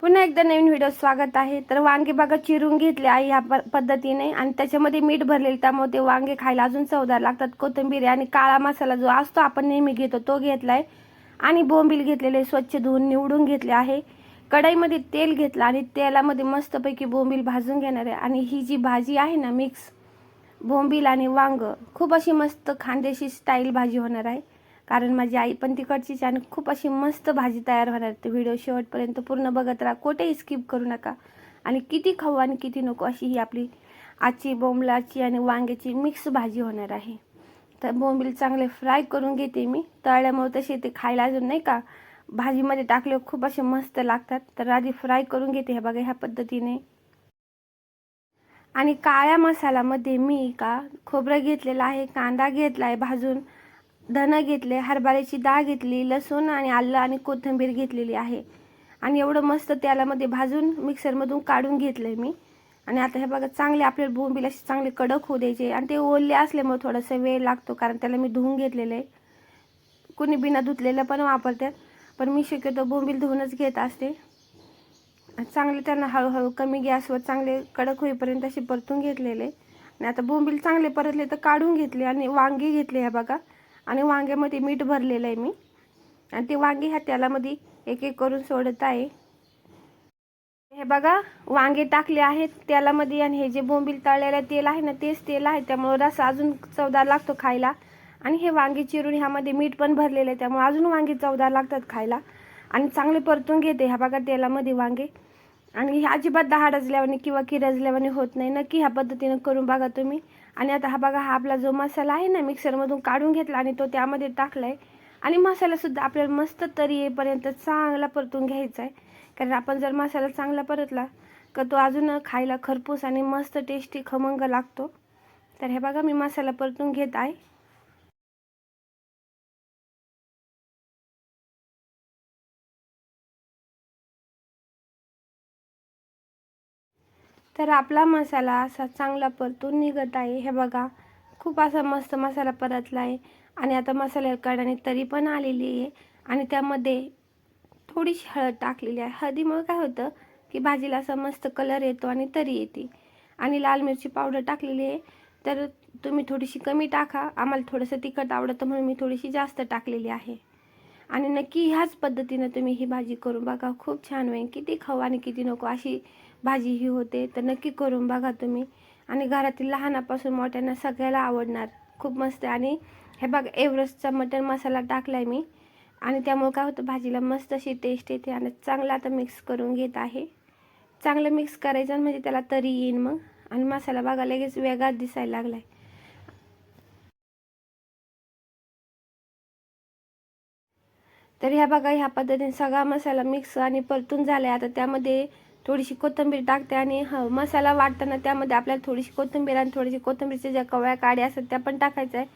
पुन्हा एकदा नवीन व्हिडिओ स्वागत आहे. तर वांगे बागा चिरून घेतले आहे ह्या प- पद्धतीने. आणि त्याच्यामध्ये मीठ भरलेले त्यामुळे ते वांगे खायला अजून चवदार लागतात. कोथिंबीर आणि काळा मसाला जो असतो आपण नेहमी घेतो तो घेतलाय. आणि बोंबील घेतलेले स्वच्छ धुवून निवडून घेतले आहे. कढईमध्ये तेल घेतलं आणि तेलामध्ये मस्तपैकी बोंबील भाजून घेणार आहे. आणि ही जी भाजी आहे ना मिक्स बोंबील आणि वांग खूप अशी मस्त खानदेशी स्टाईल भाजी होणार आहे. कारण माझी आई पण तिकडचीच आणि खूप अशी मस्त भाजी तयार होणार ते तर व्हिडिओ शेवटपर्यंत पूर्ण बघत राहा. कुठेही स्किप करू नका. आणि किती खाऊ आणि किती नको अशी ही आपली आजची बोंबलाची आणि वांग्याची मिक्स भाजी होणार आहे. तर बोंबील चांगले फ्राय करून घेते मी. तळल्यामुळे तसे ते खायला अजून नाही का भाजीमध्ये टाकले खूप असे मस्त लागतात. तर आधी फ्राय करून घेते. हे बघा ह्या पद्धतीने. आणि काळ्या मसाल्यामध्ये मी का खोबरं घेतलेलं आहे कांदा घेतला आहे भाजून. धनं घेतले हरभऱ्याची डाळ घेतली लसूण आणि आलं आणि कोथिंबीर घेतलेली आहे. आणि एवढं मस्त तेलामध्ये भाजून मिक्सरमधून काढून घेतलं आहे मी. आणि आता हे बघा चांगले आपल्याला बोंबील असे चांगले कडक होऊ द्यायचे. आणि ते ओले असल्यामुळे थोडासा वेळ लागतो कारण त्याला मी धुवून घेतलेलं आहे. कुणी बिना धुतलेलं पण वापरतात. पण मी शक्यतो बोंबील धुवूनच घेत असते. चांगले त्यांना हळूहळू कमी गॅसवर चांगले कडक होईपर्यंत असे परतून घेतलेले. आणि आता बोंबील चांगले परतले तर काढून घेतले आणि वांगी घेतले ह्या बघा. आणि वांग्यामध्ये मीठ भरलेलं आहे मी. आणि ते वांगे ह्या तेलामध्ये एक एक करून सोडत आहे. हे बघा वांगे टाकले आहेत तेलामध्ये आणि हे जे बोंबील तळलेलं तेल आहे ना तेच तेल आहे. त्यामुळे रस अजून चवदार लागतो खायला. आणि हे वांगे चिरून ह्यामध्ये मीठ पण भरलेलं आहे. त्यामुळे अजून वांगे चवदार लागतात खायला. आणि चांगले परतून घेते ह्या बघा तेलामध्ये वांगे. आणि हे अजिबात दहा रजल्यावाने किंवा किरजल्यावाने होत नाही. नक्की ह्या पद्धतीनं करून बघा तुम्ही. आणि आता हा बघा हा आपला जो मसाला आहे ना मिक्सरमधून काढून घेतला आणि तो त्यामध्ये टाकलाय. आणि मसालासुद्धा आपल्याला मस्त तरी येईपर्यंत चांगला परतून घ्यायचा आहे. कारण आपण जर मसाला चांगला परतला का तो अजून खायला खरपूस आणि मस्त टेस्टी खमंग लागतो. तर हे बघा मी मसाला परतून घेत आहे. तर आपला मसाला असा चांगला परतून निघत आहे. हे बघा खूप असा मस्त मसाला परतला आहे आणि आता मसाल्यावर कडाने तरी पण आलेली आहे. आणि त्यामध्ये थोडीशी हळद टाकलेली आहे. हळदीमुळे काय होतं की भाजीला असा मस्त कलर येतो आणि तरी येते. आणि लाल मिरची पावडर टाकलेली आहे. तर तुम्ही थोडीशी कमी टाका. आम्हाला थोडंसं तिखट आवडतं म्हणून मी थोडीशी जास्त टाकलेली आहे. आणि नक्की ह्याच पद्धतीनं तुम्ही ही भाजी करून बघा. खूप छान होईल. किती खाऊ आणि किती नको अशी भाजी ही होते तर नक्की करून बघा तुम्ही. आणि घरातील लहानापासून मोठ्यांना सगळ्याला आवडणार. खूप मस्त आहे. आणि हे बघा एव्हरेस्टचा मटन मसाला टाकला आहे मी. आणि त्यामुळे काय होतं भाजीला मस्त अशी टेस्ट येते आणि चांगला आता मिक्स करून घेत आहे. चांगलं मिक्स करायचं म्हणजे त्याला तरी येईन मग. आणि मसाला बघा लगेच वेगळाच दिसायला लागला आहे तर ह्या बघा ह्या पद्धतीने सगळा मसाला मिक्स आणि परतून झाला आहे आता त्यामध्ये थोडीशी कोथिंबीर टाकते आणि ह मसाला वाटताना त्यामध्ये आपल्याला थोडीशी कोथिंबीर आणि थोडीशी कोथिंबीरच्या ज्या कवळ्या काड्या असतात त्या पण टाकायचं आहे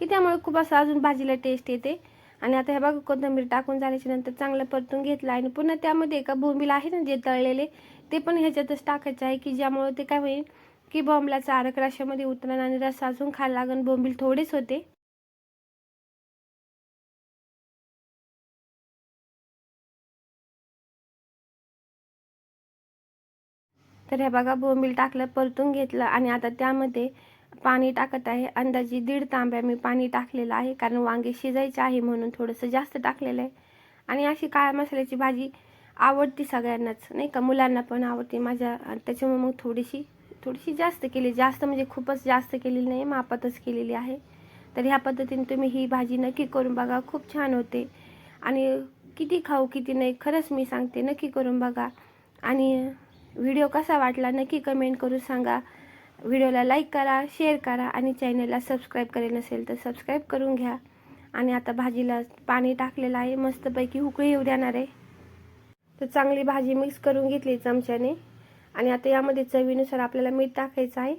की त्यामुळे खूप असं अजून भाजीला टेस्ट येते. आणि आता हे बघा कोथिंबीर टाकून झाल्याच्यानंतर चांगलं परतून घेतलं आणि पुन्हा त्यामध्ये एका बोंबील आहे ना जे तळलेले ते पण ह्याच्यातच टाकायचं आहे की ज्यामुळे ते काय होईल की बॉम्बलाचा आरक रशामध्ये उतरण आणि रस अजून खायला लागून बोंबील थोडेच होते. तर हे बघा बोंबील टाकलं परतून घेतलं आणि आता त्यामध्ये पाणी टाकत आहे. अंदाजे दीड तांब्या मी पाणी टाकलेलं आहे कारण वांगे शिजायचे आहे म्हणून थोडंसं जास्त टाकलेलं आहे. आणि अशी काळ्या मसाल्याची भाजी आवडती सगळ्यांनाच नाही का? मुलांना पण आवडते माझ्या त्याच्यामुळे मग थोडीशी थोडीशी जास्त केली. जास्त म्हणजे खूपच जास्त केलेली नाही मापातच केलेली आहे. तर ह्या पद्धतीने तुम्ही ही भाजी नक्की करून बघा खूप छान होते. आणि किती खाऊ किती नाही खरंच मी सांगते नक्की करून बघा. आणि व्हिडिओ कसा वाटला नक्की कमेंट करून सांगा. व्हिडिओला लाईक करा शेअर करा आणि चॅनलला सबस्क्राईब करेल नसेल तर सबस्क्राईब करून घ्या. आणि आता भाजीला पाणी टाकलेलं आहे. मस्तपैकी उकळी येऊ देणार आहे. तर चांगली भाजी मिक्स करून घेतली चमच्याने. आणि आता यामध्ये चवीनुसार आपल्याला मीठ टाकायचं आहे.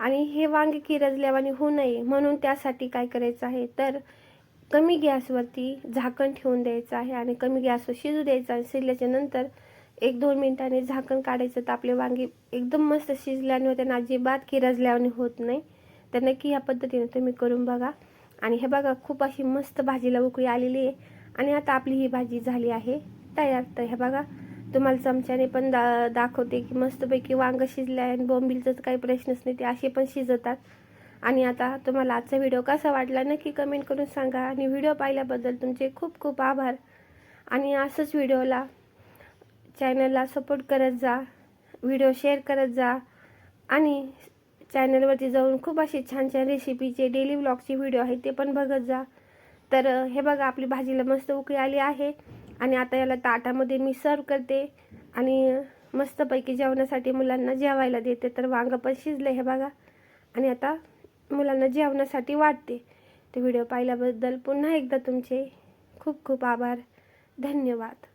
आणि हे वांगे किरजल्यावाने होऊ नये म्हणून त्यासाठी काय करायचं आहे? तर कमी गॅसवरती झाकण ठेवून द्यायचं आहे आणि कमी गॅसवर शिजू द्यायचं आहे. शिजल्याच्या नंतर एक दोन मिनिटाने झाकण काढायचं तर आपले वांगे एकदम मस्त शिजल्याने होते आणि अजिबात किरजल्याने होत नाही. तर नक्की ह्या पद्धतीने तुम्ही करून बघा. आणि हे बघा खूप अशी मस्त भाजीला उकळी आलेली आहे. आणि आता आपली ही भाजी झाली आहे तयार. तर हे बघा तुम्हाला चमच्याने पण दा दाखवते की मस्तपैकी वांगं शिजलं आहे आणि बोंबिलचं तर काही प्रश्नच नाही ते असे पण शिजतात. आणि आता तुम्हाला आजचा व्हिडिओ कसा वाटला नक्की कमेंट करून सांगा. आणि व्हिडिओ पाहिल्याबद्दल तुमचे खूप खूप आभार. आणि असंच व्हिडिओला चॅनलला सपोर्ट करत जा व्हिडिओ शेअर करत जा. आणि चॅनलवरती जाऊन खूप असे छान छान रेसिपीचे डेली व्लॉगचे व्हिडिओ आहेत ते पण बघत जा. तर हे बघा आपली भाजीला मस्त उकळी आली आहे. आणि आता याला ताटामध्ये मी सर्व करते. आणि मस्तपैकी जेवणासाठी मुलांना जेवायला देते. तर वांगं पण शिजलं हे बघा. आणि आता मुलांना जेवणासाठी वाटते ते व्हिडिओ पाहिल्याबद्दल पुन्हा एकदा तुमचे खूप खूप आभार. धन्यवाद.